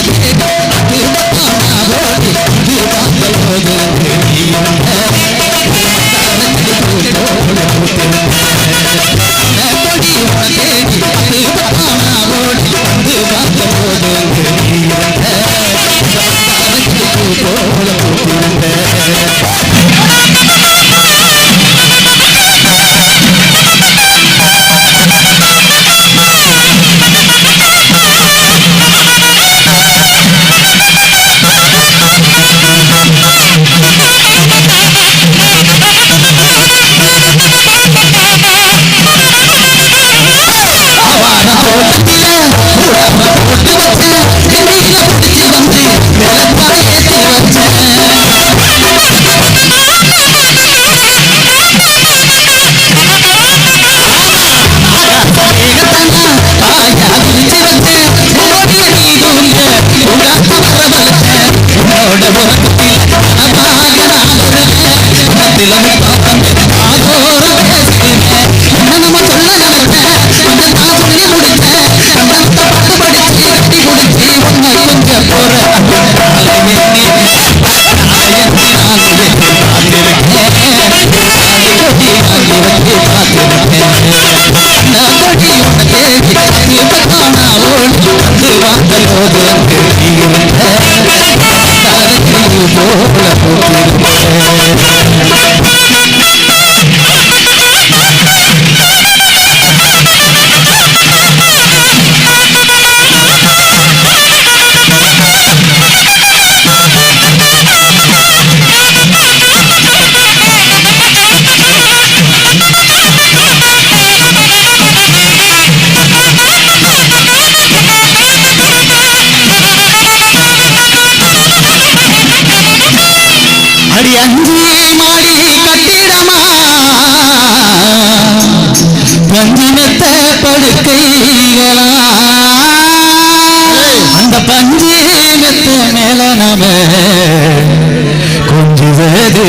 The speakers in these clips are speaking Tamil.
போது இது வந்த போது Another day அடி அஞ்சு மாடி கட்டிடமா? பஞ்சினத்த படுக்கைகளா? அந்த பஞ்சினத்த மேல நாம கொஞ்சுவது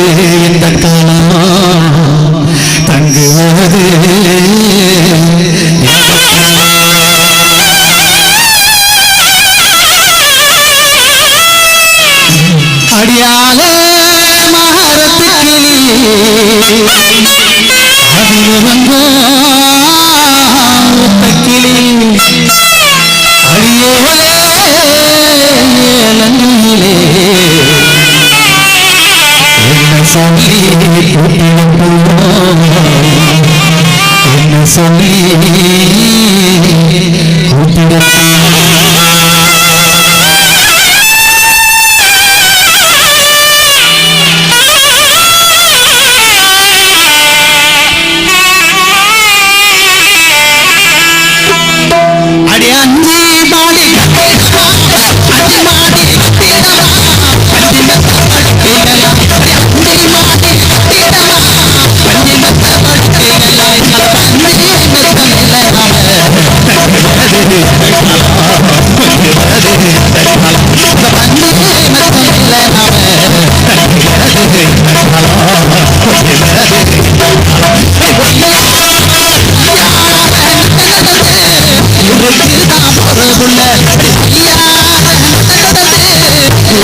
அதில் வந்த கிளி அடியோலே ஏலனிலே என்ன சொல்லி கூட்டிடம் என்ன சொல்லி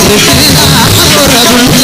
de la corazón.